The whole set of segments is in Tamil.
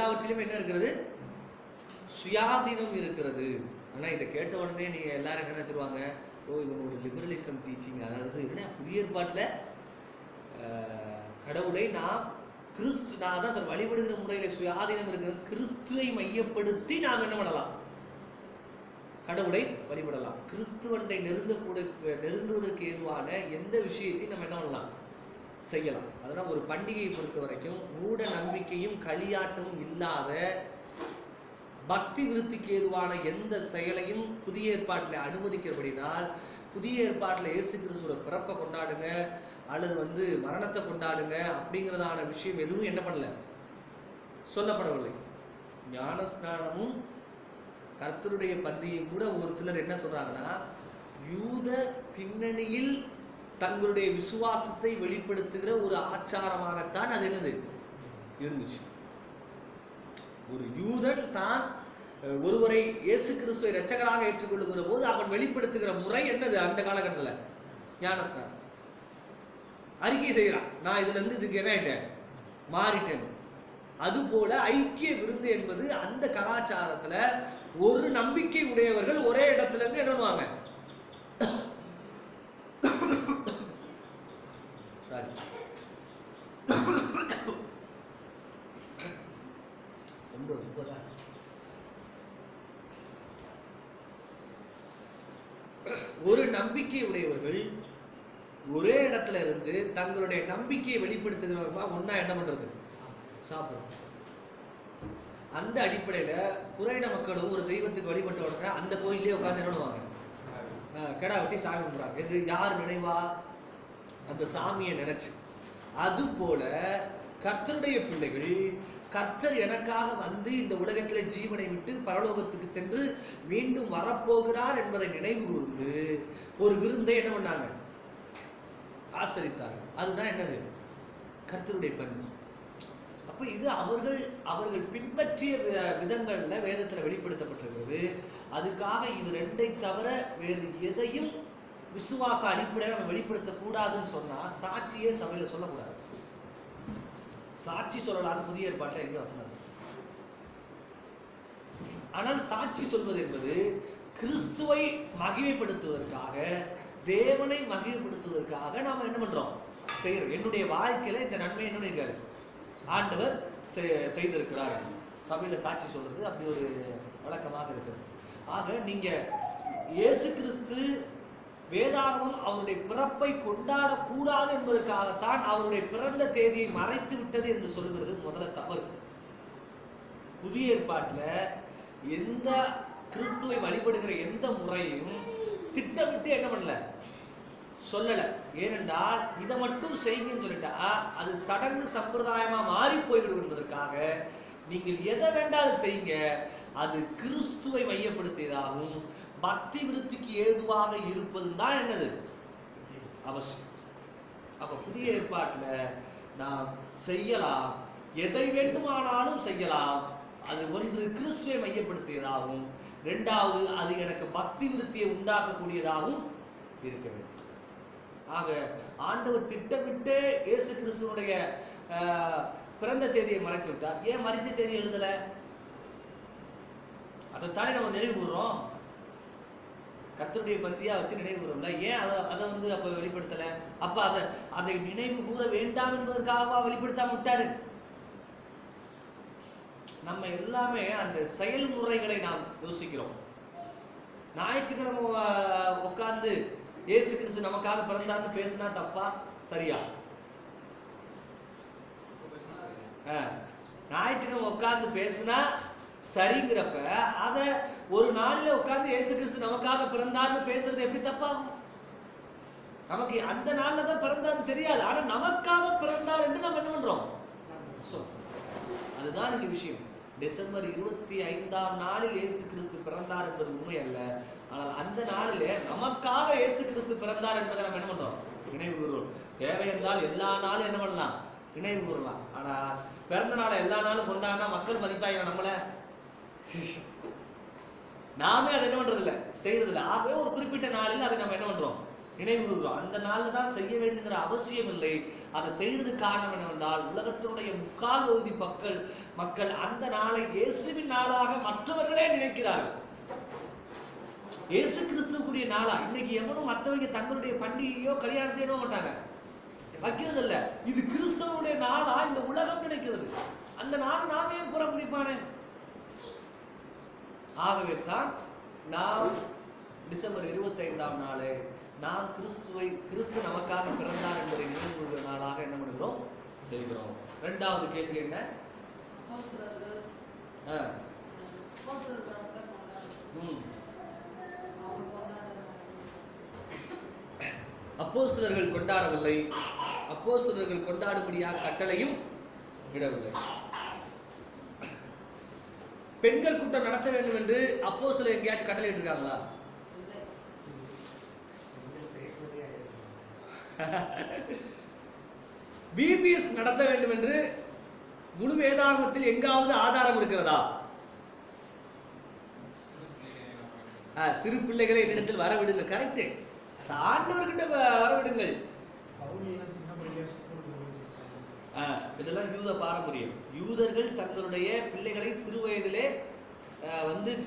எல்லாவற்றிலும் என்ன இருக்கிறது? சுயாதீனம் இருக்கிறது. ஆனால் இதை கேட்ட உடனே நீங்கள் எல்லாரும் என்ன நினைச்சிருவாங்க? ஓ இவங்க ஒரு லிபரலிசம் டீச்சிங் அதாவது என்ன புதிய ஏற்பாட்டில் கடவுளை நாம் கிறிஸ்து நான் அதான் சார் வழிபடுகிற முறையில் சுயாதீனம் இருக்கிறது. கிறிஸ்துவை மையப்படுத்தி நாம் என்ன பண்ணலாம்? கடவுளை வழிபடலாம். கிறிஸ்துவனை நெருங்கக்கூட நெருங்குவதற்கு ஏதுவான எந்த விஷயத்தையும் நம்ம என்ன பண்ணலாம்? செய்யலாம். அதனால் ஒரு பண்டிகையை பொறுத்த வரைக்கும் மூட நம்பிக்கையும் களியாட்டமும் இல்லாத பக்தி விருத்திக்கு ஏதுவான எந்த செயலையும் புதிய ஏற்பாட்டில் அனுமதிக்கிறபடினால் புதிய ஏற்பாட்டில் இயேசு கிறிஸ்துவோட பிறப்பை கொண்டாடுங்க அல்லது வந்து மரணத்தை கொண்டாடுங்க அப்படிங்கிறதான விஷயம் எதுவும் என்ன பண்ணல. சொல்லப்படவில்லை. ஞான ஸ்நானமும் கர்த்தருடைய பந்தியும் கூட ஒரு சிலர் என்ன சொல்கிறாங்கன்னா யூத பின்னணியில் தங்களுடைய விசுவாசத்தை வெளிப்படுத்துகிற ஒரு ஆச்சாரமாகத்தான் அது என்னது? இருந்துச்சு. ஒரு யூதன் தான் ஒருவரை இயேசு கிறிஸ்துவை ரச்சகராக ஏற்றுக்கொள்ளுகிற போது அவன் வெளிப்படுத்துகிற முறை என்னது அந்த காலகட்டத்தில்? ஞானஸ்தான் அறிக்கை செய்கிறான். நான் இதுல இருந்து இதுக்கு என்ன ஆயிட்டேன்? மாறிட்டேன். அதுபோல ஐக்கிய விருந்து என்பது அந்த கலாச்சாரத்துல ஒரு நம்பிக்கை உடையவர்கள் ஒரே இடத்துல இருந்து என்ன பண்ணுவாங்க சாரி ரொம்ப ரொம்ப தான். ஒரு நம்பிக்கை உடையவர்கள் ஒரே இருந்து தங்களுடைய நம்பிக்கையை வெளிப்படுத்துகிறவர்களா ஒண்ணா என்ன பண்றது? சாப்பிடும் அந்த அடிப்படையில புறையிட மக்களும் ஒரு தெய்வத்துக்கு வழிபட்ட உடனே அந்த கோயிலே உட்கார்ந்து என்ன பண்ணுவாங்க? கிடா வெட்டி சாமி கும்பிடுறாங்க இது யார் நினைவா? அந்த சாமியை நினைச்சு. அது போல கர்த்தருடைய பிள்ளைகள் கர்த்தர் எனக்காக வந்து இந்த உலகத்திலே ஜீவனை விட்டு பரலோகத்துக்கு சென்று மீண்டும் வரப்போகிறார் என்பதை நினைவு கூர்ந்து ஒரு விருந்தை என்ன பண்ணாங்க? ஆசரித்தார்கள். அதுதான் என்னது? கர்த்தருடைய பண்பு. அப்ப இது அவர்கள் அவர்கள் பின்பற்றிய வி- விதங்கள்ல வேதத்துல வெளிப்படுத்தப்பட்டிருக்கிறது. அதுக்காக இது ரெண்டை தவிர வேறு எதையும் விசுவாச அடிப்படையில் நம்ம வெளிப்படுத்தக்கூடாதுன்னு சொன்னா சாட்சியே சபையில சொல்லக்கூடாது. சாட்சி சொல்லலாம்னு புதிய ஏற்பாட்டில் எங்கே வசனம் ஆனால் சாட்சி சொல்வது என்பது கிறிஸ்துவை மகிமைப்படுத்துவதற்காக தேவனை மகிழ்படுத்துவதற்காக நாம் என்ன பண்ணுறோம் செய்கிறோம் என்னுடைய வாழ்க்கையில் இந்த நன்மை என்ன இருக்காது. ஆண்டவர் செய்திருக்கிறார். சபையில் சாட்சி சொல்கிறது அப்படி ஒரு வழக்கமாக இருக்குது. ஆக நீங்கள் இயேசு கிறிஸ்து வேதாகமம் அவருடைய பிறப்பை கொண்டாடக்கூடாது என்பதற்காகத்தான் அவருடைய பிறந்த தேதியை மறைத்து விட்டது என்று சொல்லுகிறது முதல்ல தவறு. புதிய ஏற்பாட்டில் எந்த கிறிஸ்துவை வழிபடுகிற எந்த முறையும் திட்டமிட்டு என்ன பண்ணல? சொல்லலை. ஏனென்றால் இதை மட்டும் செய்யுங்கன்னு சொல்லிட்டா அது சடங்கு சம்பிரதாயமாக மாறி போய்விடும் என்பதற்காக நீங்கள் எதை வேண்டாலும் செய்யுங்க. அது கிறிஸ்துவை மையப்படுத்தியதாகவும் பக்தி விருத்திக்கு ஏதுவாக இருப்பதும் தான் என்னது? அவசியம். அப்போ புதிய ஏற்பாட்டில் நாம் செய்யலாம். எதை வேண்டுமானாலும் செய்யலாம். அது ஒன்று கிறிஸ்துவை மையப்படுத்தியதாகவும் ரெண்டாவது அது எனக்கு பக்தி விருத்தியை உண்டாக்கக்கூடியதாகவும் இருக்க வேண்டும். ஆக ஆண்டவர் திட்டமிட்டு இயேசு கிறிஸ்துவனுடைய பிறந்த தேதியை மறைத்து விட்டார். ஏன் மறைஞ்ச தேதி எழுதலை? அதைத்தானே நம்ம நினைவு கூறுறோம். கர்த்தருடைய பந்தியாக வச்சு நினைவு கூறோம்ல ஏன் அதை அதை வந்து அப்போ வெளிப்படுத்தலை? அப்போ அதை அதை நினைவு கூற வேண்டாம் என்பதற்காகவா வெளிப்படுத்தாம விட்டாரு? நம்ம எல்லாமே அந்த செயல்முறைகளை நாம் யோசிக்கிறோம். ஞாயிற்றுக்கிழமை உட்காந்து ஏசு இயேசு கிறிஸ்து நமக்காக பிறந்தார்னு பேசினா தப்பா? சரியா? ஞாயிற்றுக்கிழமை உட்காந்து பேசினா சரிங்கிறப்ப அதை ஒரு நாளில் உட்காந்து இயேசு கிறிஸ்து நமக்காக பிறந்தார்னு பேசுறது எப்படி தப்பாகும் நமக்கு அந்த நாளில் தான் பிறந்தார்னு தெரியாது. ஆனால் நமக்காக பிறந்தார் என்று நம்ம என்ன பண்ணுறோம் அதுதான் இங்க விஷயம். டிசம்பர் இருபத்தி ஐந்தாம் நாளில் இயேசு கிறிஸ்து பிறந்தார் என்பது உண்மை அல்ல. ஆனால் அந்த நாளிலே நமக்காக இயேசு கிறிஸ்து பிறந்தார் என்பதை நம்ம என்ன பண்றோம்? நினைவு கூறுவோம் தேவை என்றால் எல்லா நாளும் என்ன பண்ணலாம்? நினைவு கூறலாம். ஆனா பிறந்த நாளை எல்லா நாளும் கொண்டாடினா மக்கள் மதிப்பாங்க நம்மள? நாமே அதை என்ன பண்றது செய்கிறது செய்யறது இல்ல ஆகவே ஒரு குறிப்பிட்ட நாளில் அதை நம்ம என்ன பண்றோம்? நினைவு அந்த நாளில் தான் செய்ய வேண்டுங்கிற அவசியம் இல்லை அதை செய்கிறது காரணம் என்னவென்றால் உலகத்தினுடைய முக்கால் பகுதி மக்கள் மக்கள் அந்த நாளை இயேசுவின் நாளாக மற்றவர்களே நினைக்கிறார்கள். இயேசு கிறிஸ்துவுக்குரிய நாளா? இன்னைக்கு எவனும் மற்றவங்க தங்களுடைய பண்டிகையோ கல்யாணத்தையோ மாட்டாங்க. வைக்கிறது இல்ல இது கிறிஸ்தவனுடைய நாளா? இந்த உலகம் நினைக்கிறது. அந்த நாள் நாமே புறப்பிடிப்பானே ஆகவே தான் நாம் டிசம்பர் இருபத்தைந்தாம் நாளே நாம் கிறிஸ்துவை கிறிஸ்து நமக்காக பிறந்தார் என்பதை நினைவு கூறுகிற நாளாக என்ன பண்ணுகிறோம்? செய்கிறோம். ரெண்டாவது கேள்வி என்ன? கொண்டாடுறாங்க. அப்போஸ்தலர்கள் கொண்டாடவில்லை. அப்போஸ்தலர்கள் கொண்டாடும்படியாக கட்டளையும் விடவில்லை. பெண்கள் கூட்டம் நடத்த வேண்டும் என்று அப்போஸ்தலர் எங்கேயாச்சும் கட்டளை இருக்காங்களா இல்லை. பிபிஎஸ் நடத்த வேண்டும் என்று முழு வேதாகமத்தில் எங்காவது ஆதாரம் இருக்கிறதா? ஆ, சிறு பிள்ளைகளை என்னிடத்தில் வர விடுங்க சார்ந்தவர்கிட்ட சான்றவர்கிட்ட வ- வர விடுங்கள் ஆ, இதெல்லாம் யூத பாரம்பரியம். யூதர்கள் தங்களுடைய பிள்ளைகளை சிறு வயதிலே வந்து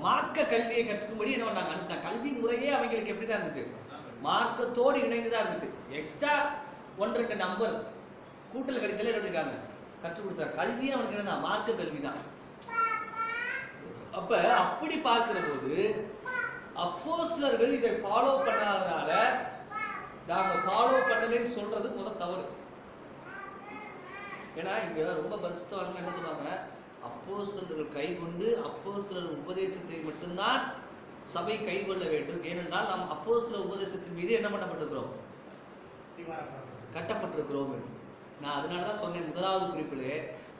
மார்க்க கல்வியை கற்றுக்கும்படி என்ன பண்ணாங்க? அந்த கல்வி முறையே அவங்களுக்கு எப்படி தான் இருந்துச்சு? மார்க்கத்தோடு இணைந்து தான் இருந்துச்சு. எக்ஸ்ட்ரா ஒன்று ரெண்டு நம்பர் கூட்டல் கழித்தல இருக்காங்க கற்றுக் கொடுத்தாங்க கல்வியும் அவனுக்கு என்னன்னா மார்க்க கல்வி தான். அப்ப அப்படி பார்க்கிற போது அப்போஸ்லர்கள் இதை ஃபாலோ பண்ணாதனால நாங்கள் ஃபாலோ பண்ணலைன்னு சொல்றது முத தவறு. ஏன்னா இங்க ரொம்ப பரிசுத்தவான்கள் என்ன சொல்லுவாங்க? அப்போஸ்லர்கள் கை கொண்டு அப்போஸ்லர் உபதேசத்தை மட்டும்தான் சபை கைகொள்ள வேண்டும். ஏனென்றால் நாம் அப்போஸ்தலர் உபதேசத்தின் மீது என்ன பண்ணப்பட்டிருக்கிறோம்? கட்டப்பட்டிருக்கிறோம் என்று. நான் அதனால தான் சொன்னேன் முதலாவது குறிப்பிலே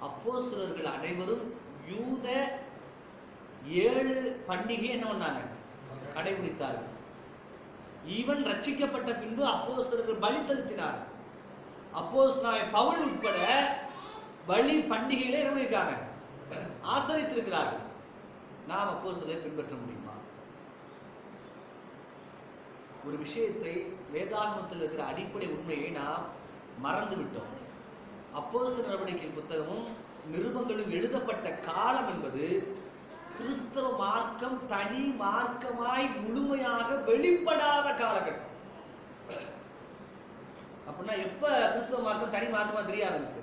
அப்போஸ்தலர்கள் அனைவரும் யூத ஏழு பண்டிகை என்ன பண்ணாங்க? கடைபிடித்தார்கள். ஈவன் ரட்சிக்கப்பட்ட பின்பு அப்போஸ்தலர்கள் பலி செலுத்தினார். அப்போ பவுல் உட்பட பலி பண்டிகையிலே என்ன பண்ணியிருக்காங்க ஆசரித்திருக்கிறார்கள். நாம் அப்போஸ்தலரை பின்பற்ற முடியுமா? ஒரு விஷயத்தை வேதாகமத்தில் இருக்கிற அடிப்படை உண்மையை நாம் மறந்து விட்டோம் அப்போஸ்தலர் நடவடிக்கை புத்தகமும் நிருபங்களும் எழுதப்பட்ட காலம் என்பது கிறிஸ்தவ மார்க்கம் தனி மார்க்கமாய் முழுமையாக வெளிப்படாத காலகட்டம். அப்படின்னா எப்ப கிறிஸ்தவ மார்க்கம் தனி மார்க்கமா தெரிய ஆரம்பிச்சு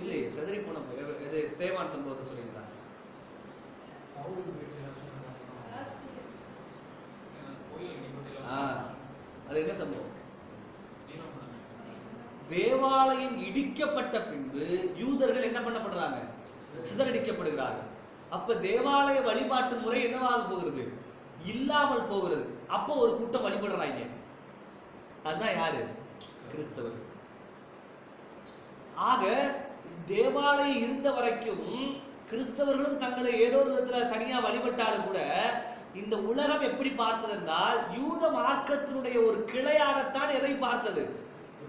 இல்லை செதறி போன இது ஸ்தேவான் சம்பவத்தை சொல்லியிருந்தாங்க ஆ அது என்ன சம்பவம்? தேவாலயம் இடிக்கப்பட்ட பின்பு யூதர்கள் என்ன பண்ணப்படுறாங்க? சிதறடிக்கப்படுகிறார்கள். அப்ப தேவாலய வழிபாட்டு முறை என்னவாக போகிறது? இல்லாமல் போகிறது. அப்போ ஒரு கூட்டம் வழிபடுறாங்க. அதுதான் யாரு? கிறிஸ்தவர் ஆக தேவாலயம் இருந்த வரைக்கும் கிறிஸ்தவர்களும் தங்களை ஏதோ ஒரு விதத்தில் தனியாக வழிபட்டாலும் கூட இந்த உலகம் எப்படி பார்த்தது என்றால் யூத மார்க்கத்தினுடைய ஒரு கிளையாகத்தான் எதை பார்த்தது?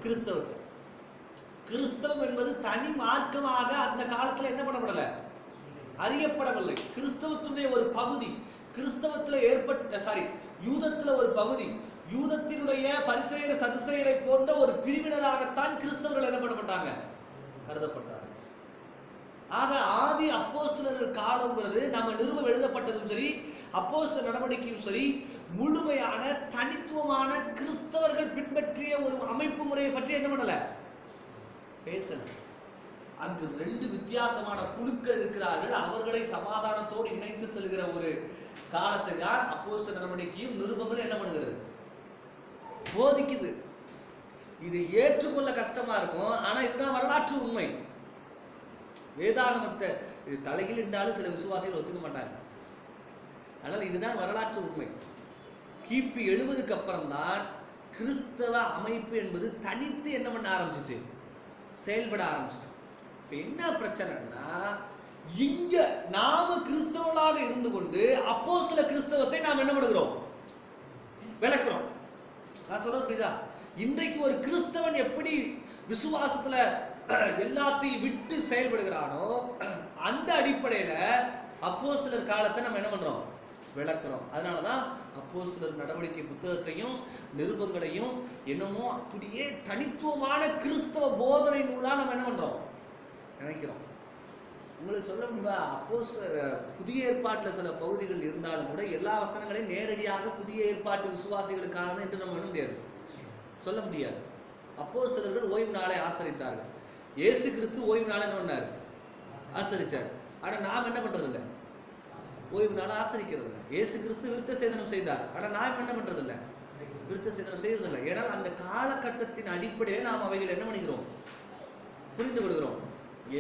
கிறிஸ்தவத்தை. கிறிஸ்தவம் என்பது தனி மார்க்கமாக அந்த காலத்தில் என்ன பண்ணப்படலை? அறியப்படவில்லை. கிறிஸ்தவத்தினுடைய ஒரு பகுதி கிறிஸ்தவத்தில் ஏற்பட்ட சாரி யூதத்தில் ஒரு பகுதி யூதத்தினுடைய பரிசெயர சதுசெயரை போன்ற ஒரு பிரிவினராகத்தான் கிறிஸ்தவர்கள் என்ன பண்ணப்பட்டாங்க? கருதப்பட்டார் ஆக ஆதி அப்போஸ்தலர்கள் காலங்கிறது நம்ம நிறுவ எழுதப்பட்டதும் சரி அப்போஸ்தலர் நடவடிக்கையும் சரி முழுமையான தனித்துவமான கிறிஸ்தவர்கள் பின்பற்றிய ஒரு அமைப்பு முறையை பற்றி என்ன பண்ணல? பேசல. அங்கு ரெண்டு வித்தியாசமான குழுக்கள் இருக்கிறார்கள். அவர்களை சமாதானத்தோடு இணைத்து செல்கிற ஒரு காலத்தை தான் அப்போஸ்தலர் நடவடிக்கையும் நிருபங்களும் என்ன பண்ணுகிறது? போதிக்குது. இது ஏற்றுக்கொள்ள கஷ்டமா இருக்கும். ஆனா இதுதான் வரலாற்று உண்மை. வேதாகமத்தை இது தலையில் இருந்தாலும் சில விசுவாசிகள் ஒத்துக்க மாட்டாங்க. ஆனால் இதுதான் வரலாற்று உண்மை. கிபி எழுபதுக்கு அப்புறம் தான் கிறிஸ்தவ அமைப்பு என்பது தனித்து என்ன பண்ண ஆரம்பிச்சிச்சு? செயல்பட ஆரம்பிச்சிச்சு. இப்போ என்ன பிரச்சனைன்னா இங்க நாம கிறிஸ்தவனாக இருந்து கொண்டு அப்போ சில கிறிஸ்தவத்தை நாம் என்ன பண்ணுகிறோம்? விளக்குறோம். நான் சொல்றது புரியுதா? இன்றைக்கு ஒரு கிறிஸ்தவன் எப்படி விசுவாசத்துல எல்லாத்தையும் விட்டு செயல்படுகிறானோ அந்த அடிப்படையில் அப்போ சிலர் காலத்தை நம்ம என்ன பண்ணுறோம் விளக்குறோம். அதனால தான் அப்போஸ்தலர் நடவடிக்கை புத்தகத்தையும் நிருபங்களையும் என்னமோ அப்படியே தனித்துவமான கிறிஸ்தவ போதனை நூலாக நம்ம என்ன பண்ணுறோம் நினைக்கிறோம். உங்களுக்கு சொல்ல முடியுமா? அப்போஸ் புதிய ஏற்பாட்டில் சில பகுதிகள் இருந்தாலும் கூட எல்லா வசனங்களையும் நேரடியாக புதிய ஏற்பாட்டு விசுவாசிகளுக்கானது என்று நம்ம என்ன முடியாது. சொல்ல முடியாது. அப்போ சிலர்கள் ஓய்வு நாளை ஆசரித்தார்கள். இயேசு கிறிஸ்து ஓய்வு நாளன்னு என்ன பண்ணார் ஆசரிச்சார் நாம் என்ன பண்ணுறதில்ல ஓய்வு நாள் ஆசரிக்கிறது இல்லை இயேசு கிறிஸ்து விருத்த சேதனம் செய்தார். ஆனால் நாம் என்ன பண்ணுறதில்ல விருத்த சேதனம் செய்யறதில்லை. ஏன்னா அந்த காலகட்டத்தின் அடிப்படையில் நாம் அவைகள் என்ன பண்ணிக்கிறோம்? புரிந்து கொள்கிறோம்.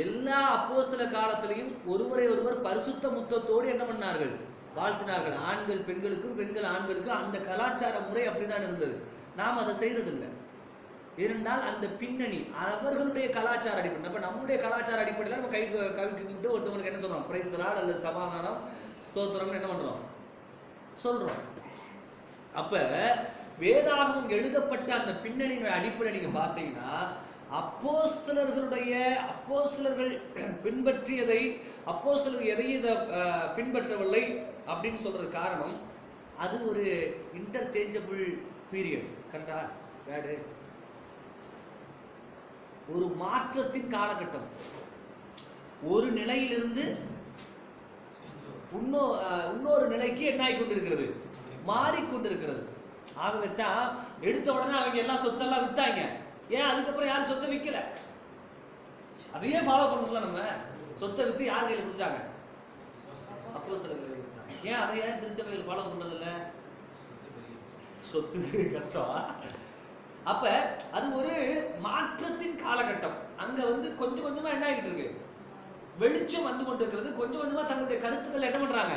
எல்லா அப்போ சில காலத்திலையும் ஒருவரை ஒருவர் பரிசுத்த முத்தத்தோடு என்ன பண்ணார்கள்? வாழ்த்தினார்கள். ஆண்கள் பெண்களுக்கும் பெண்கள் ஆண்களுக்கும் அந்த கலாச்சார முறை அப்படிதான் இருந்தது. நாம் அதை செய்யறதில்லை இருந்தால் அந்த பின்னணி அவர்களுடைய கலாச்சார அடிப்படை. இப்போ நம்முடைய கலாச்சார அடிப்படையில் நம்ம கை கவிக்கு மட்டும் ஒருத்தவங்களுக்கு என்ன சொல்கிறோம் பிரைஸ் அல்லது சமாதானம் ஸ்தோத்திரம்னு என்ன பண்ணுறோம் சொல்கிறோம் அப்போ வேதாகமம் எழுதப்பட்ட அந்த பின்னணியின் அடிப்படை நீங்கள் பார்த்தீங்கன்னா அப்போஸ்தலர்களுடைய அப்போஸ்தலர்கள் பின்பற்றியதை அப்போஸ்தலர்கள் எதையும் இதை பின்பற்றவில்லை அப்படின்னு சொல்கிறது காரணம் அது ஒரு இன்டர்சேஞ்சபிள் பீரியட் கரெக்டா வேடு ஒரு மாற்றத்தின் காலகட்டம். ஒரு நிலையிலிருந்து இன்னொ இன்னொரு நிலைக்கு என்ன ஆகி கொண்டிருக்கிறது? மாறிக்கொண்டிருக்கிறது. ஆகவே தான் எடுத்த உடனே அவங்க எல்லாம் சொத்தெல்லாம் வித்தாங்க. ஏன் அதுக்கப்புறம் யாரும் சொத்தை விற்கல அதையே ஃபாலோ பண்ணல நம்ம? சொத்தை வித்து யார் கையில் கொடுத்தாங்க? அப்போ சில கையில் கொடுத்தாங்க. ஏன் அதை ஏன் திருச்சபையில் ஃபாலோ பண்றதில்ல? சொத்து கஷ்டம். அப்ப அது ஒரு மாற்றத்தின் காலகட்டம். அங்க வந்து கொஞ்சம் கொஞ்சமா என்ன ஆகிட்டு இருக்கு? வெளிச்சம் வந்து கொண்டிருக்கிறது. கொஞ்சம் கொஞ்சமா தன்னுடைய கருத்துக்கள் என்ன பண்றாங்க?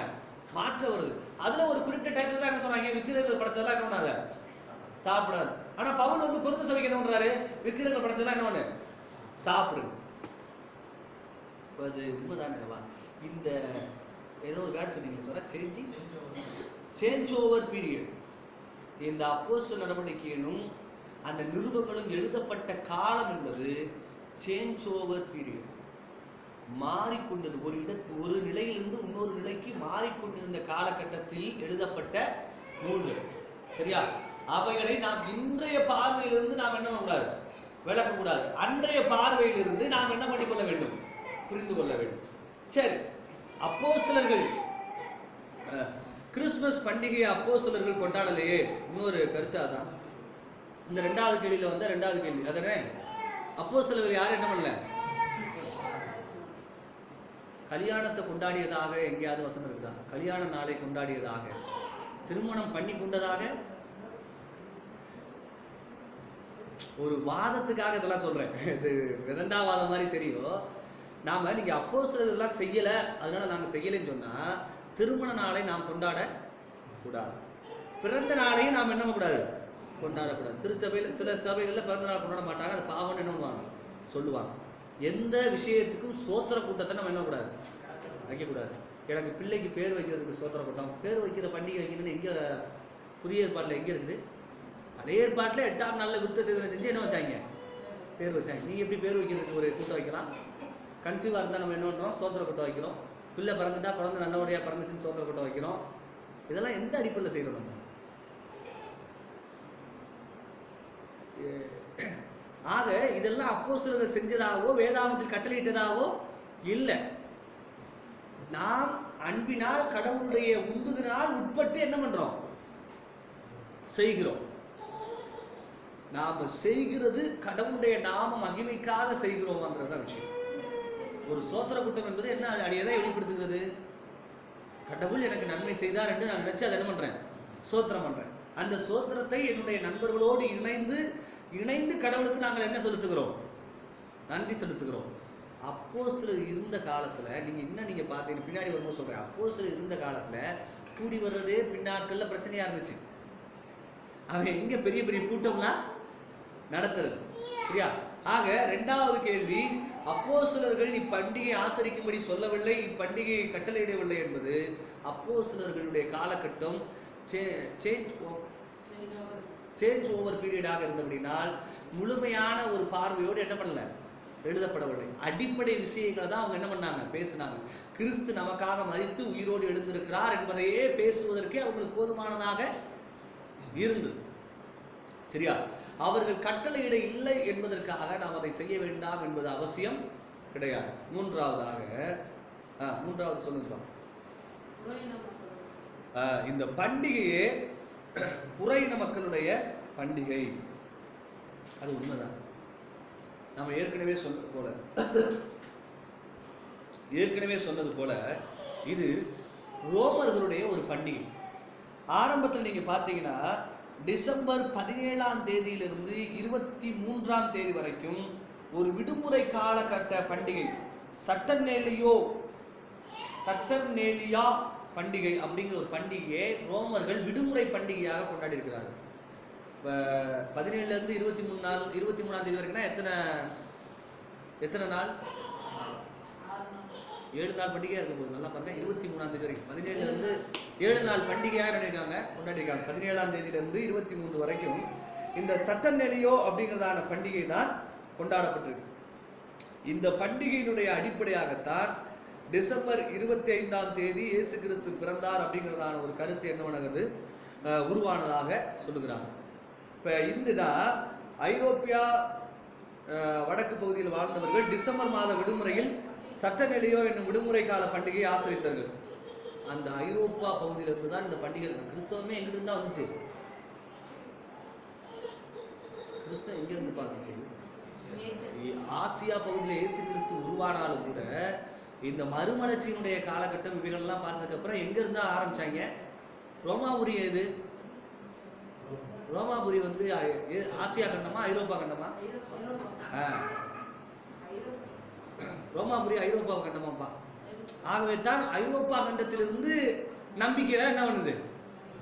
மாற்ற வருது. அதுல ஒரு குறிப்பிட்ட டயத்துல தான் என்ன சொல்றாங்க? விக்கிரங்கள் படைச்சதெல்லாம் என்ன பண்ணாத சாப்பிடாது ஆனா பவுல் வந்து குருந்த சபைக்கு என்ன பண்றாரு? விக்கிரங்கள் படைச்சதெல்லாம் என்ன பண்ணு? சாப்பிடுங்க அது உண்மைதானேவா இந்த ஏதோ ஒரு வேர்ட் சொன்னீங்க சொல்ற சேஞ்சி? சேஞ்ச் ஓவர் பீரியட் இந்த அப்போஸ்தல நடவடிக்கையிலும் அந்த நிருபங்களும் எழுதப்பட்ட காலம் என்பது சேஞ்ச் ஓவர் பீரியட் மாறிக்கொண்டது. ஒரு இட ஒரு நிலையிலிருந்து இன்னொரு நிலைக்கு மாறிக்கொண்டிருந்த காலகட்டத்தில் எழுதப்பட்ட நூல்கள். சரியா? அவைகளை நாம் இன்றைய பார்வையிலிருந்து நாம் என்ன பண்ணக்கூடாது? விளக்கக்கூடாது. அன்றைய பார்வையிலிருந்து நாம் என்ன பண்ணிக்கொள்ள வேண்டும்? புரிந்து கொள்ள வேண்டும். சரி. அப்போ சிலர்கள் கிறிஸ்மஸ் பண்டிகையை அப்போஸ்தலர்கள் கொண்டாடலையே. இன்னொரு கருத்து அதான். இந்த ரெண்டாவது கேள்வியில் வந்த ரெண்டாவது கேள்வி. அதானே? அப்போஸ்தலர்கள் யாரும் என்ன பண்ணல? கல்யாணத்தை கொண்டாடியதாக எங்கேயாவது வசனம் இருக்குதா கல்யாண நாளை கொண்டாடியதாக. திருமணம் பண்ணி கொண்டதாக? ஒரு வாதத்துக்காக இதெல்லாம் சொல்கிறேன் இது விதண்டாவாதம் மாதிரி தெரியும். நாம் நீங்கள் அப்போ இதெல்லாம் செய்யலை. அதனால நாங்கள் செய்யலைன்னு சொன்னால் திருமண நாளை நாம் கொண்டாட கூடாது பிறந்த நாளையும் நாம் என்ன பண்ணக்கூடாது? கொண்டாடக்கூடாது திருச்சபையில் சில சபைகளில் பிறந்தநாள் கொண்டாட மாட்டாங்க. அது பாவம்னு என்ன பண்ணுவாங்க? சொல்லுவாங்க. எந்த விஷயத்துக்கும் சோத்திர கூட்டத்தை நம்ம என்னக்கூடாது வைக்கக்கூடாது. எனக்கு பிள்ளைக்கு பேர் வைக்கிறதுக்கு சோத்திர கூட்டம். பேர் வைக்கிற பண்டிகை வைக்கணும்னு எங்கே புதிய ஏற்பாட்டில் எங்கே இருக்குது அதே ஏற்பாட்டில் எட்டாம் நாளில் விருத்த சேதனை செஞ்சு என்ன வச்சாங்க? பேர் வச்சாங்க. நீங்கள் எப்படி பேர் வைக்கிறதுக்கு ஒரு கூட்டம் வைக்கலாம்? கன்சீவாக இருந்தால் நம்ம என்ன பண்ணுறோம் சோத்திர கூட்டம் வைக்கிறோம். பிள்ளை பிறந்துட்டா குழந்தை நல்லபடியாக பிறந்துச்சுன்னு சோத்திர கூட்டம் வைக்கிறோம். இதெல்லாம் எந்த அடிப்படையில் செய்கிறோம் நம்ம? ஆக இதெல்லாம் அப்போஸ்தலர்கள் செஞ்சதாகவோ வேதாந்தத்தில் கட்டளையிட்டதாகவோ இல்லை. நாம் அன்பினால் கடவுளுடைய உந்துகினால் உட்பட்டு என்ன பண்றோம்? செய்கிறோம். நாம் செய்கிறது கடவுளுடைய நாம மகிமைக்காக செய்கிறோம்ங்கிறது தான் விஷயம். ஒரு சோத்திர கூட்டம் என்பது என்ன அது எதை வெளிப்படுத்துகிறது? கடவுள் எனக்கு நன்மை செய்தார் என்று நான் நினைச்சு அதை என்ன பண்றேன்? சோத்திரம் பண்றேன். அந்த சோத்திரத்தை என்னுடைய நண்பர்களோடு இணைந்து இணைந்து கடவுளுக்கு நாங்கள் என்ன செலுத்துகிறோம்? நன்றி செலுத்துகிறோம். அப்போ சிலர் இருந்த காலத்தில் நீங்கள் என்ன நீங்கள் பார்த்தீங்க பின்னாடி வரும்போது சொல்கிறேன் அப்போ சில இருந்த காலத்தில் கூடி வர்றதே பின்னாட்களில் பிரச்சனையாக இருந்துச்சு. அவன் எங்கே பெரிய பெரிய கூட்டம்லாம் நடத்துறது. சரியா? ஆக ரெண்டாவது கேள்வி அப்போ சிலர்கள் இப்பண்டிகை ஆசரிக்கும்படி சொல்லவில்லை இப்பண்டிகையை கட்டளையிடவில்லை என்பது அப்போ சிலர்களுடைய காலகட்டம் சே சேஞ்ச் சேஞ்ச் ஓவர் பீரியடாக இருந்தபடினால் முழுமையான ஒரு பார்வையோடு என்ன பண்ணல எழுதப்படவில்லை. அடிப்படை விஷயங்களை தான் அவங்க என்ன பண்ணாங்க? பேசினாங்க. கிறிஸ்து நமக்காக மரித்து உயிரோடு எழுந்திருக்கிறார் என்பதையே பேசுவதற்கே அவங்களுக்கு போதுமானதாக இருந்தது. சரியா? அவர்கள் கட்டளையிட இல்லை என்பதற்காக நாம் அதை செய்ய வேண்டாம் என்பது அவசியம் கிடையாது. மூன்றாவதாக ஆ, மூன்றாவது சொல்லுங்க உரையின மக்கள் ஆஹ் இந்த பண்டிகையே புறையின மக்களுடைய பண்டிகை. அது உண்மைதான். நம்ம ஏற்கனவே சொன்னது போல. ஏற்கனவே சொன்னது போல இது ரோமர்களுடைய ஒரு பண்டிகை. ஆரம்பத்தில் நீங்கள் பார்த்தீங்கன்னா டிசம்பர் பதினேழாம் தேதியிலிருந்து இருபத்தி மூன்றாம் தேதி வரைக்கும் ஒரு விடுமுறை காலகட்ட பண்டிகை. சட்டநேலியோ சட்டநேலியா பண்டிகை அப்படிங்கிற ஒரு பண்டிகையை ரோமர்கள் விடுமுறை பண்டிகையாக கொண்டாடி இருக்கிறார்கள் இப்போ பதினேழுல இருந்து இருபத்தி மூணு நாள் இருபத்தி மூணாம் தேதி வரைக்கும்னா எத்தனை எத்தனை நாள்? ஏழு நாள் பண்டிகையாக இருக்க போகுது நல்லா பாருங்க. இருபத்தி மூணாம் தேதி வரைக்கும். பதினேழுலேருந்து ஏழு நாள் பண்டிகையாக நினைக்காங்க கொண்டாடிருக்காங்க பதினேழாம் தேதியிலேருந்து இருபத்தி மூணு வரைக்கும் இந்த சட்ட சட்டநெலியோ அப்படிங்கிறதான பண்டிகை தான் கொண்டாடப்பட்டிருக்கு. இந்த பண்டிகையினுடைய அடிப்படையாகத்தான் டிசம்பர் இருபத்தி ஐந்தாம் தேதி இயேசு கிறிஸ்து பிறந்தார் அப்படிங்கிறதான ஒரு கருத்து என்னவனது உருவானதாக சொல்லுகிறாங்க இப்போ இந்துதான் ஐரோப்பியா வடக்கு பகுதியில் வாழ்ந்தவர்கள் டிசம்பர் மாத விடுமுறையில் சட்டநிலையோ என்னும் விடுமுறை கால பண்டிகையை ஆசிரித்தார்கள். அந்த ஐரோப்பா பகுதியிலிருந்து தான் இந்த பண்டிகை கிறிஸ்தவமே எங்கிட்டு தான் வந்துச்சு? கிறிஸ்தவம் எங்கிருந்து பார்த்துச்சு ஆசியா பகுதியில் இயேசு கிறிஸ்து உருவானாலும் கூட இந்த மறுமலர்ச்சியினுடைய காலகட்டம் இவைகள்லாம் பார்த்ததுக்கு அப்புறம் எங்க இருந்தா ஆரம்பிச்சாங்க. ரோமாபுரி எது? ரோமாபுரி வந்து ஆசியா கண்டமா ஐரோப்பா கண்டமா? ரோமாபுரி ஐரோப்பா கண்டமாப்பா. ஆகவே தான் ஐரோப்பா கண்டத்திலிருந்து நம்பிக்கையில என்ன பண்ணுது?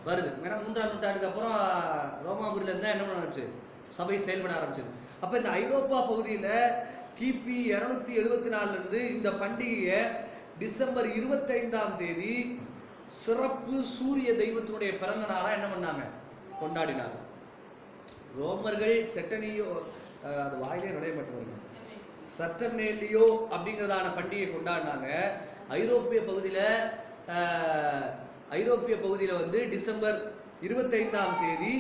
வருது. ஏன்னா மூன்றாம் நூற்றாண்டுக்கு அப்புறம் ரோமாபுரியில இருந்தா என்ன பண்ணுச்சு? சபை செயல்பட ஆரம்பிச்சது. அப்ப இந்த ஐரோப்பா பகுதியில கிபி இரநூத்தி எழுபத்தி நாலுலேருந்து இந்த பண்டிகையை டிசம்பர் இருபத்தைந்தாம் தேதி சிறப்பு சூரிய தெய்வத்தினுடைய பிறந்த நாளாக என்ன பண்ணாங்க? கொண்டாடினாங்க. ரோமர்கள் செட்டனியோ அது வாயிலே நுழைய மாட்டேங்குது சட்டர்னேலியோ அப்படிங்கிறதான பண்டிகை கொண்டாடினாங்க. ஐரோப்பிய பகுதியில் ஐரோப்பிய பகுதியில் வந்து டிசம்பர் இருபத்தைந்தாம் தேதி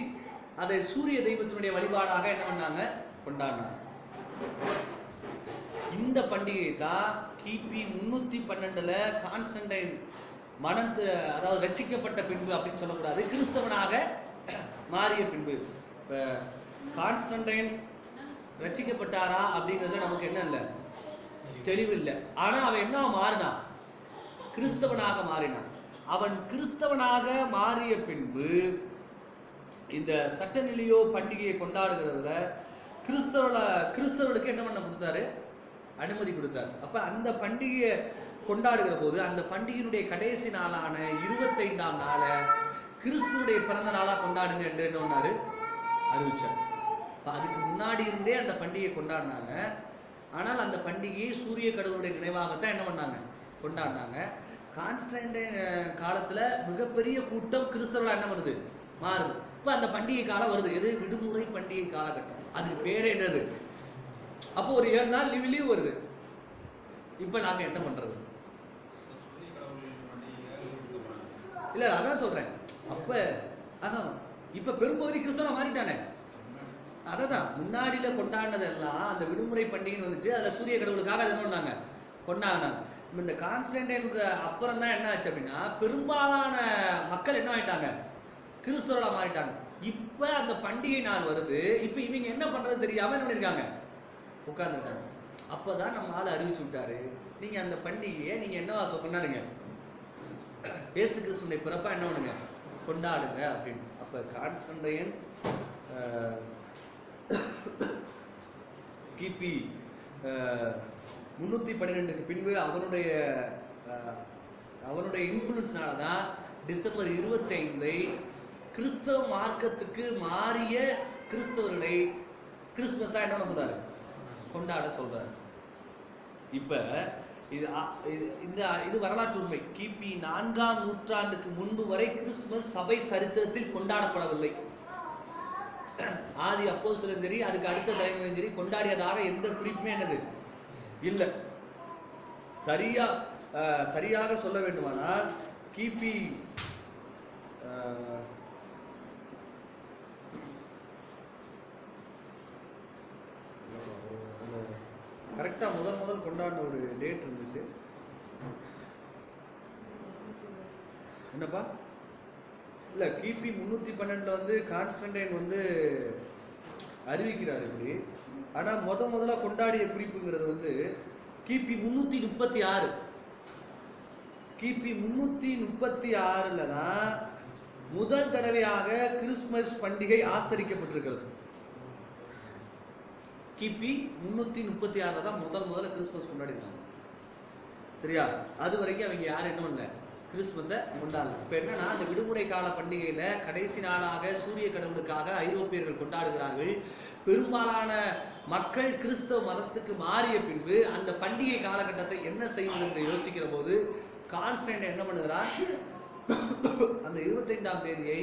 அதை சூரிய தெய்வத்தினுடைய வழிபாடாக என்ன பண்ணாங்க? கொண்டாடினாங்க. இந்த பண்டிகை தான் கிபி முன்னூற்றி பன்னெண்டுல கான்ஸ்டன்டைன் மனம் அதாவது ரட்சிக்கப்பட்ட பின்பு அப்படின்னு சொல்லக்கூடாது. கிறிஸ்தவனாக மாறிய பின்பு. இப்போ கான்ஸ்டன்டைன் ரட்சிக்கப்பட்டாரா அப்படிங்கிறது நமக்கு என்ன இல்லை? தெளிவு இல்லை. ஆனால் அவன் என்ன மாறினான் கிறிஸ்தவனாக மாறினான் அவன் கிறிஸ்தவனாக மாறிய பின்பு இந்த சட்டநிலையோ பண்டிகையை கொண்டாடுகிறதுல கிறிஸ்தவ கிறிஸ்தவர்களுக்கு என்ன பண்ண கொடுத்தாரு? அனுமதி கொடுத்தாரு. அப்போ அந்த பண்டிகையை கொண்டாடுகிற போது அந்த பண்டிகையினுடைய கடைசி நாளான இருபத்தைந்தாம் நாளை கிறிஸ்துவனுடைய பிறந்த நாளாக கொண்டாடுங்க என்று என்ன பண்ணாரு அறிவிச்சார். இப்போ அதுக்கு முன்னாடி இருந்தே அந்த பண்டிகையை கொண்டாடினாங்க. ஆனால் அந்த பண்டிகையை சூரிய கடவுளுடைய நினைவாகத்தான் என்ன பண்ணாங்க? கொண்டாடினாங்க. கான்ஸ்டன்டைன் காலத்தில் மிகப்பெரிய கூட்டம் கிறிஸ்தவர்களாக என்ன வருது? மாறுது. இப்போ அந்த பண்டிகை காலம் வருது. எது? விடுமுறை பண்டிகை காலகட்டம். அதுக்கு பேரே என்னது? அப்போ ஒரு ஏழு நாள் லீவ் லீவ் வருது. இப்போ நாங்க என்ன பண்றது? இல்ல அதான் சொல்றேன். அப்ப அதான் இப்ப பெரும்பகுதி கிறிஸ்தவனா மாறிட்டானே. அததான் முன்னாடியில் கொண்டாடினதெல்லாம் அந்த விடுமுறை பண்டிகைன்னு வந்துச்சு. அதில் சூரிய கடவுளுக்காக அதை பண்ணாங்க? கொண்டாடினாங்க. இந்த கான்ஸ்டன்டைனுக்கு அப்புறம் தான் என்ன ஆச்சு அப்படின்னா பெரும்பாலான மக்கள் என்ன ஆயிட்டாங்க? கிறிஸ்தவர்களா மாறிட்டாங்க. இப்ப அந்த பண்டிகை நாள் வருது. இப்போ இவங்க என்ன பண்றது தெரியாமல் என்ன பண்ணிருக்காங்க அப்போ தான் நம்ம ஆள் அறிவிச்சு விட்டாரு. நீங்கள் அந்த பண்டிகையை நீங்கள் என்னவா சொ- கொண்டாடுங்க. இயேசு கிறிஸ்துடைய பிறப்பா என்ன பண்ணுங்க? கொண்டாடுங்க அப்படின்னு. அப்போ கான்ஸ்டன்டைன் கிபி முன்னூற்றி பன்னிரெண்டுக்கு பின்பு அவனுடைய அவனுடைய இன்ஃப்ளூன்ஸ்னால தான் டிசம்பர் இருபத்தைந்தை கிறிஸ்தவ மார்க்கத்துக்கு மாறிய கிறிஸ்தவர்களை கிறிஸ்மஸாக என்ன பண்ண கொண்டாட சொல்கிறார் இப்போ இது இது- இந்த இது வரலாற்று உண்மை. கிபி நான்காம் நூற்றாண்டுக்கு முன்பு வரை கிறிஸ்துமஸ் சபை சரித்திரத்தில் கொண்டாடப்படவில்லை. ஆதி அப்போ சரி அதுக்கு அடுத்த தலைமுறையும் சரி கொண்டாடியதாக எந்த குறிப்புமே என்னது? இல்லை. சரியா சரியாக சொல்ல வேண்டுமானால் கிபி கரெக்டாக முதல் முதல் கொண்டாடின ஒரு டேட் இருந்துச்சு. என்னப்பா? இல்லை கிபி முந்நூற்றி பன்னெண்டில் வந்து கான்ஸ்டன்டைன் வந்து அறிவிக்கிறார் இப்படி. ஆனால் முத முதல்ல கொண்டாடிய குறிப்புங்கிறது வந்து கிபி முந்நூற்றி முப்பத்தி ஆறு. கிபி முந்நூற்றி முப்பத்தி ஆறில் தான் முதல் தடவையாக கிறிஸ்மஸ் பண்டிகை ஆசரிக்கப்பட்டிருக்கிறது. கிபி முந்நூற்றி முப்பத்தி ஆறில் தான் முதல் முதல்ல கிறிஸ்மஸ் கொண்டாடிருக்காங்க சரியா? அது வரைக்கும் அவங்க யாரும் என்ன பண்ணல கிறிஸ்மஸை கொண்டாடல. இப்போ என்னன்னா அந்த விடுமுறை கால பண்டிகையில கடைசி நாளாக சூரிய கடவுளுக்காக ஐரோப்பியர்கள் கொண்டாடுகிறார்கள். பெரும்பாலான மக்கள் கிறிஸ்தவ மதத்துக்கு மாறிய பின்பு அந்த பண்டிகை காலகட்டத்தை என்ன செய்வது என்று யோசிக்கிற போது கான்ஸ்டன்ட் என்ன பண்ணுகிறார்? அந்த இருபத்தைந்தாம் தேதியை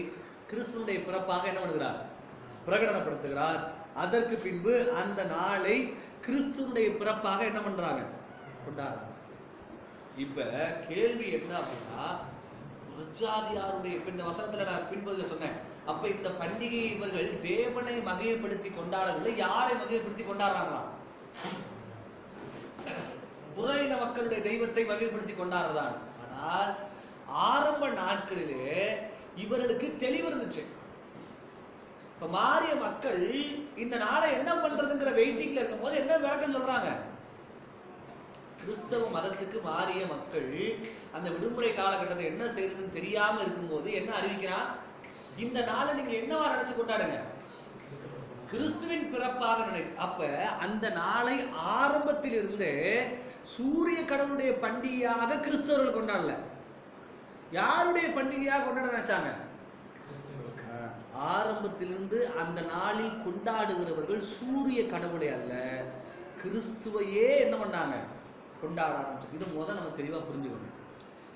கிறிஸ்துவனுடைய பிறப்பாக என்ன பண்ணுகிறார்? பிரகடனப்படுத்துகிறார். அதற்கு பின்பு அந்த நாளை கிறிஸ்துவனுடைய பிறப்பாக என்ன பண்றாங்க? கொண்டாடுறாங்க. இப்ப கேள்வி என்ன அப்படின்னா பிரஜாதியாருடைய இப்ப இந்த வசனத்துல நான் பின்பதில் சொன்னேன். அப்ப இந்த பண்டிகையை இவர்கள் தேவனை மகையப்படுத்தி கொண்டாடவில்லை யாரை மகையப்படுத்தி கொண்டாடுறாங்களா? புறையின மக்களுடைய தெய்வத்தை மகிழ்படுத்தி கொண்டாடுறதான் ஆனால் ஆரம்ப நாட்களிலே இவர்களுக்கு தெளிவு இருந்துச்சு. இப்போ மாறிய மக்கள் இந்த நாளை என்ன பண்றதுங்கிற வெயிட்டிங்ல இருக்கும்போது என்ன விளக்கம் சொல்றாங்க? கிறிஸ்தவ மதத்துக்கு மாறிய மக்கள் அந்த விடுமுறை காலகட்டத்தை என்ன செய்யறதுன்னு தெரியாம இருக்கும்போது என்ன அறிவிக்கிறான் இந்த நாளை நீங்க என்னவா நினைச்சு கொண்டாடுங்க? கிறிஸ்துவின் பிறப்பாக நினை அப்ப அந்த நாளை ஆரம்பத்தில் இருந்தே சூரிய கடவுளுடைய பண்டிகையாக கிறிஸ்தவர்கள் கொண்டாடல. யாருடைய பண்டிகையாக கொண்டாட நினைச்சாங்க? ஆரம்பத்திலிருந்து அந்த நாளில் கொண்டாடுகிறவர்கள் சூரிய கடவுளை அல்ல. கிறிஸ்துவையே என்ன பண்ணாங்க? கொண்டாட ஆரம்பிச்சோம். இது முதல் நம்ம தெளிவாக புரிஞ்சுக்கணும்.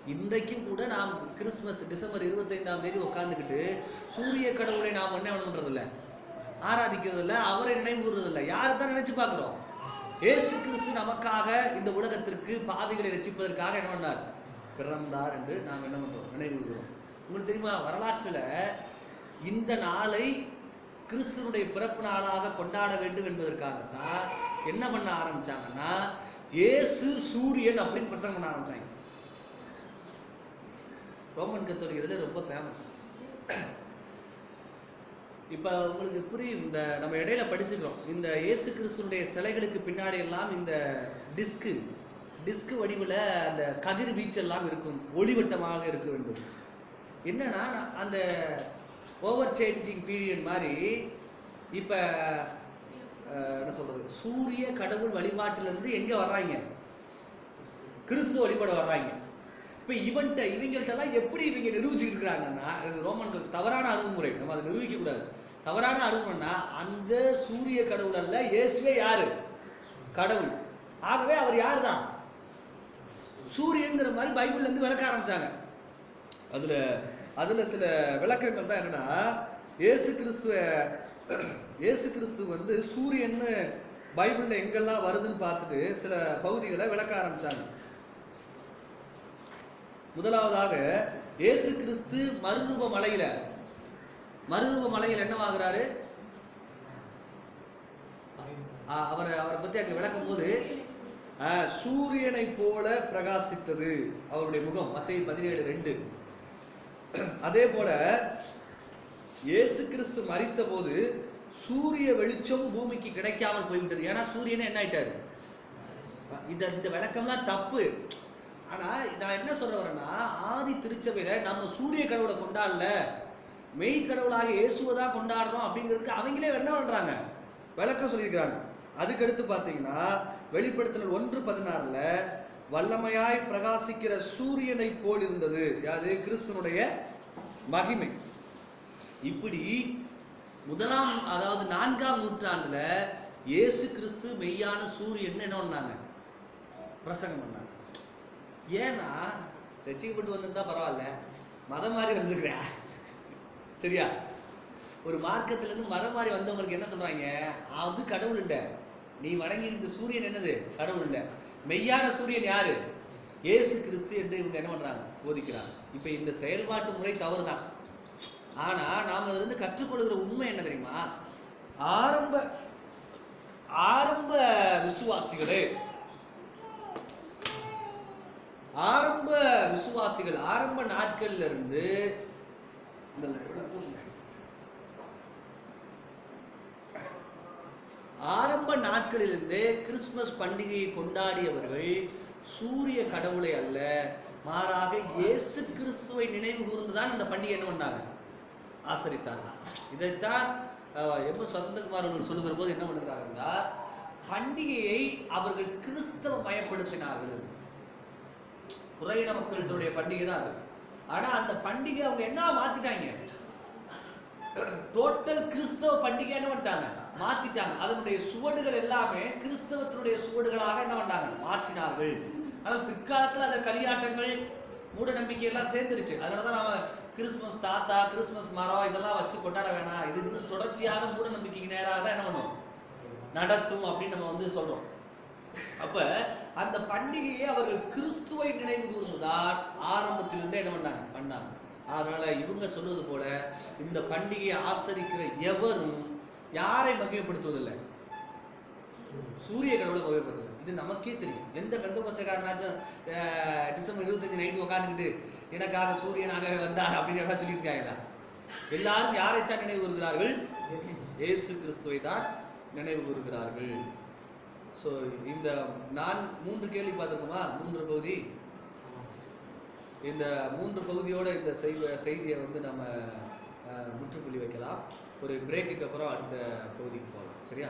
இன்றைக்கும் கூட நாம் கிறிஸ்மஸ் டிசம்பர் இருபத்தைந்தாம் தேதி உட்காந்துக்கிட்டு சூரிய கடவுளை நாம் என்ன பண்ணுறதில்ல? ஆராதிக்கிறதில்ல. அவரை நினைவுறதில்ல யாரை தான் நினச்சி பார்க்குறோம்? ஏசு கிறிஸ்து நமக்காக இந்த உலகத்திற்கு பாவிகளை ரசிப்பதற்காக என்ன பண்ணார்? பிறந்தார் என்று நாம் என்ன பண்ணுறோம் நினைவுகிறோம் உங்களுக்கு தெரியுமா? வரலாற்றில் இந்த நாளை கிறிஸ்துவனுடைய பிறப்பு நாளாக கொண்டாட வேண்டும் என்பதற்காக தான் என்ன பண்ண ஆரம்பிச்சாங்கன்னா இயேசு சூரியன் அப்படின்னு பிரசங்கம் பண்ண ஆரம்பிச்சாங்க. ரோமன் கத்தோலிக்க இதில் ரொம்ப ஃபேமஸ் இப்போ உங்களுக்கு புரியும் இந்த நம்ம இடையில படிச்சுக்கிறோம் இந்த இயேசு கிறிஸ்துனுடைய சிலைகளுக்கு பின்னாடி எல்லாம் இந்த டிஸ்கு டிஸ்கு வடிவில் அந்த கதிர் வீச்செல்லாம் இருக்கும். ஒளிவட்டமாக இருக்க வேண்டும். என்னன்னா அந்த ஓவர் சேஞ்சிங் பீரியட் மாதிரி இப்போ என்ன சொல்றது? சூரிய கடவுள் வழிபாட்டிலேருந்து எங்க வர்றாங்க? கிறிஸ்துவ வழிபாடு வர்றாங்க. இப்போ இவன்கிட்ட இவங்கள்ட்டெல்லாம் எப்படி இவங்க நிரூபிச்சுட்டு இருக்கிறாங்கன்னா இது ரோமன்கள் தவறான அணுகுமுறை. நம்ம அதை நிரூபிக்க கூடாது தவறான அணுகுமுறைனா அந்த சூரிய கடவுள் அல்ல இயேசுவே யாரு? கடவுள். ஆகவே அவர் யார் தான் சூரியனுங்கிற மாதிரி பைபிள்ல இருந்து விளக்க ஆரம்பிச்சாங்க. அதுல அதில் சில விளக்கங்கள் தான் என்னென்னா ஏசு கிறிஸ்துவ இயேசு கிறிஸ்து வந்து சூரியன்னு பைபிளில் எங்கெல்லாம் வருதுன்னு பார்த்துட்டு சில பகுதிகளை விளக்க ஆரம்பிச்சாங்க. முதலாவதாக இயேசு கிறிஸ்து மறுரூப மலையில் மறுரூப மலையில் என்னவாகிறாரு அவர் அவரை அவரை அங்கே விளக்கும் போது சூரியனை போல பிரகாசித்தது. அவருடைய முகம் மத்திய பதினேழு ரெண்டு. அதே போல இயேசு கிறிஸ்து மறித்த போது சூரிய வெளிச்சம் பூமிக்கு கிடைக்காமல் போய்விட்டது. ஏன்னா சூரியனே என்ன ஆயிட்டாரு? இந்த இந்த விளக்கம்லாம் தப்பு. ஆனா நான் என்ன சொல்ல வரேன்னா ஆதி திருச்சபையில நம்ம சூரிய கடவுளை கொண்டாடல. மெய் கடவுளாக இயேசுவை கொண்டாடுறோம் அப்படிங்கிறதுக்கு அவங்களே என்ன பண்றாங்க? விளக்கம் சொல்லியிருக்கிறாங்க. அதுக்கடுத்து பார்த்தீங்கன்னா வெளிப்படுத்தல் ஒன்று பதினாறுல வல்லமையாய் பிரகாசிக்கிற சூரியனை போல் இருந்தது யாது கிறிஸ்துனுடைய மகிமை. இப்படி முதலாம் அதாவது நான்காம் நூற்றாண்டுல இயேசு கிறிஸ்து மெய்யான சூரியன் என்ன பண்ணாங்க? பிரசங்கம் பண்ணாங்க. ஏன்னா ரசிக்கப்பட்டு வந்திருந்தா பரவாயில்ல. மதம் மாதிரி வந்திருக்கிறேன் சரியா? ஒரு மார்க்கத்திலேருந்து மரம் மாதிரி வந்தவங்களுக்கு என்ன சொல்கிறாங்க அது கடவுள் இல்லை. நீ வணங்கி இருந்த சூரியன் என்னது? கடவுள் இல்லை. மெய்யான சூரியன் யாரு? இயேசு கிறிஸ்து என்று இவங்க என்ன பண்றாங்க? போதிக்கிறாங்க. இப்போ இந்த செயல்பாட்டு முறை தவறுதான். ஆனா நாம இருந்து கற்றுக்கொள்கிற உண்மை என்ன தெரியுமா? ஆரம்ப ஆரம்ப விசுவாசிகளே ஆரம்ப விசுவாசிகள் ஆரம்ப நாட்கள்ல இருந்து இந்த இடத்துல ஆரம்ப நாட்களிலிருந்து கிறிஸ்மஸ் பண்டிகையை கொண்டாடியவர்கள் சூரிய கடவுளை அல்ல மாறாக இயேசு கிறிஸ்துவை நினைவு கூர்ந்துதான் இந்த பண்டிகை என்ன பண்ணாங்க? ஆசரித்தாங்க இதைத்தான் எம். எஸ். வசந்தகுமார் அவர்கள் சொல்லுகிற போது என்ன பண்ணுகிறாருன்னா பண்டிகையை அவர்கள் கிறிஸ்தவ மயப்படுத்தினார்கள் புறையின மக்களுடைய பண்டிகை தான் அது. ஆனா அந்த பண்டிகை அவங்க என்ன மாத்திட்டாங்க? டோட்டல் கிறிஸ்தவ பண்டிகை என்ன பண்ணிட்டாங்க மாத்திட்டாங்க. அதனுடைய சுவடுகள் எல்லாமே கிறிஸ்தவத்தினுடைய சுவடுகளாக என்ன பண்ணாங்க? மாற்றினார்கள். ஆனால் பிற்காலத்தில் அந்த கலியாட்டங்கள் மூட நம்பிக்கை எல்லாம் சேர்ந்துருச்சு. அதனாலதான் நாம கிறிஸ்மஸ் தாத்தா கிறிஸ்மஸ் மரம் இதெல்லாம் வச்சு கொண்டாட வேணாம் இது இன்னும் தொடர்ச்சியாக மூட நம்பிக்கைக்கு நேராக தான் என்ன பண்ணும்? நடத்தும் அப்படின்னு நம்ம வந்து சொல்றோம். அப்ப அந்த பண்டிகையை அவர்கள் கிறிஸ்துவை நினைவு கூர்ந்துதான் ஆரம்பத்திலிருந்தே என்ன பண்ணாங்க? பண்ணாங்க. அதனால இவங்க சொல்வது போல இந்த பண்டிகையை ஆசரிக்கிற எவரும் யாரை மகிமைப்படுத்துவதில்லை சூரிய கடவுளை மகிமைப்படுத்துவது இது நமக்கே தெரியும். எந்த பெந்த கொச்சக்காரனாச்சும் டிசம்பர் இருபத்தஞ்சு நைட்டு உட்காந்துக்கிட்டு எனக்காக சூரியனாக வந்தார் அப்படின்னு எல்லாம் சொல்லிட்டு இருக்காங்களா எல்லாரும் யாரைத்தான் நினைவு கூறுகிறார்கள்? இயேசு கிறிஸ்துவை தான் நினைவு கூறுகிறார்கள். ஸோ இந்த நான் மூன்று கேள்வி பார்த்துருக்கோமா மூன்று பகுதி? இந்த மூன்று பகுதியோட இந்த செய்வ செய்தியை வந்து நம்ம முற்றுப்புள்ளி வைக்கலாம். ஒரு பிரேக்குக்கு அப்புறம் அடுத்த பகுதிக்கு போகலாம். சரியா?